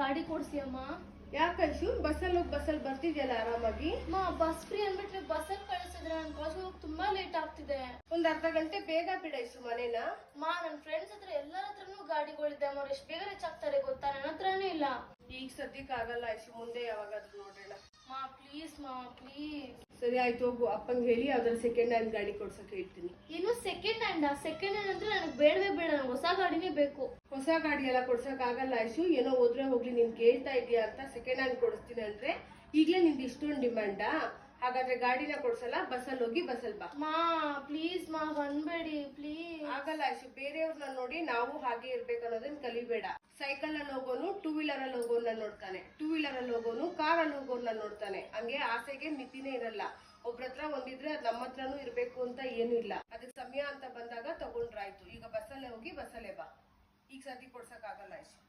ಗಾಡಿ ಕೊಡ್ಸಿ ಅಮ್ಮ. ಯಾಕಂಶು ಬಸ್ಸಲ್ಲಿ ಹೋಗಿ ಬಸ್ಸಲ್ಲಿ ಬರ್ತಿದ್ಯಲ್ಲ ಆರಾಮಾಗಿ? ಅಮ್ಮ ಬಸ್ ಫ್ರೀ ಅಂದ್ಬಿಟ್ರೆ ಬಸ್ಸಲ್ಲಿ ಕಳಿಸಿದ್ರೆ ನನ್ ಕಾಲೇಜ್ ಹೋಗಿ ತುಂಬಾ ಲೇಟ್ ಆಗ್ತಿದೆ. ಒಂದ್ ಅರ್ಧ ಗಂಟೆ ಬೇಗ ಬಿಡ ಬಿಡೈಸು ಮನೇನ. ಮಾ ನನ್ನ ಫ್ರೆಂಡ್ಸ್ ಹತ್ರ ಎಲ್ಲರ ಹತ್ರನು ಗಾಡಿಗಳಿದೆ ಅಮ್ಮ. ಎಷ್ಟು ಬೇಗ ರೀಚ್ ಆಗ್ತಾರೆ ಗೊತ್ತಾ? ನನ್ನ ಹತ್ರನೇ ಇಲ್ಲ. ಈಗ ಸದ್ಯಕ್ಕೆ ಆಗಲ್ಲ ಐಶು ಮುಂದೆ ಯಾವಾಗಾದ್ರೂ ನೋಡೋಣ. ಮಾ ಪ್ಲೀಸ್ ಮಾ ಪ್ಲೀಸ್ ಸರಿ ಆಯ್ತು ಹೋಗು. ಅಪ್ಪಂಗೆ ಹೇಳಿ ಯಾವ್ದಾದ್ರು ಸೆಕೆಂಡ್ ಹ್ಯಾಂಡ್ ಗಾಡಿ ಕೊಡ್ಸಕ್ಕೆ ಹೇಳ್ತೀನಿ ಏನು ಸೆಕೆಂಡ್ ಆ ಸೆಕೆಂಡ್ ಹ್ಯಾಂಡ್ ಅಂದ್ರೆ ನನಗೆ ಬೇಡವೇ ಬೇಡ ನಂಗೆ ಹೊಸ ಗಾಡಿನೇ ಬೇಕು. ಹೊಸ ಗಾಡಿ ಎಲ್ಲ ಕೊಡ್ಸಕ್ ಆಗಲ್ಲ ಐಶು ಏನೋ ಹೋದ್ರೆ ಹೋಗ್ಲಿ ನೀನ್ ಕೇಳ್ತಾ ಇದೀಯಾ ಅಂತ ಸೆಕೆಂಡ್ ಹ್ಯಾಂಡ್ ಕೊಡಿಸ್ತೀನಿ ಅಂದ್ರೆ ಈಗ್ಲೇ ನಿಂದು ಇಷ್ಟೊಂದು ಡಿಮ್ಯಾಂಡಾ ಹಾಗಾದ್ರೆ ಗಾಡಿನ ಕೊಡ್ಸಲ್ಲ ಬಸ್ಸಲ್ಲಿ ಹೋಗಿ ಬಸ್ಸಲ್ಲಿ ಬಾ. ಮಾ ಪ್ಲೀಸ್ ಮಾ ಬಂದ್ಬೇಡಿ ಪ್ಲೀಸ್ ಆಗಲ್ಲ ಐಶು ಬೇರೆಯವ್ರನ್ನ ನೋಡಿ ನಾವು ಹಾಗೆ ಇರ್ಬೇಕು ಅನ್ನೋದನ್ನ ಕಲಿಬೇಡ. ಸೈಕಲ್ ಅಲ್ಲಿ ಹೋಗೋನು ಟೂ ವೀಲರ್ ಅಲ್ಲಿ ಹೋಗೋನ್ನ ನೋಡ್ತಾನೆ. ಟೂ ವೀಲರ್ ಅಲ್ಲಿ ಹೋಗೋನು ಕಾರ್ ಅಲ್ಲಿ ಹೋಗೋನ್ನ ನೋಡ್ತಾನೆ. ಹಂಗೆ ಆಸೆಗೆ ಮಿತಿನೇ ಇರಲ್ಲ. ಒಬ್ರ ಹತ್ರ ಒಂದಿದ್ರೆ ಅದ್ ನಮ್ಮ ಹತ್ರನೂ ಇರ್ಬೇಕು ಅಂತ ಏನು ಇಲ್ಲ. ಅದಕ್ಕೆ ಸಮಯ ಅಂತ ಬಂದಾಗ ತಗೊಂಡ್ರಾಯ್ತು. ಈಗ ಬಸ್ಸಲ್ಲೇ ಹೋಗಿ ಬಸ್ಸಲ್ಲೇ ಬಾ. ಈಗ ಸದ್ಯ ಕೊಡ್ಸಕ್ ಆಗಲ್ಲ ಐಶು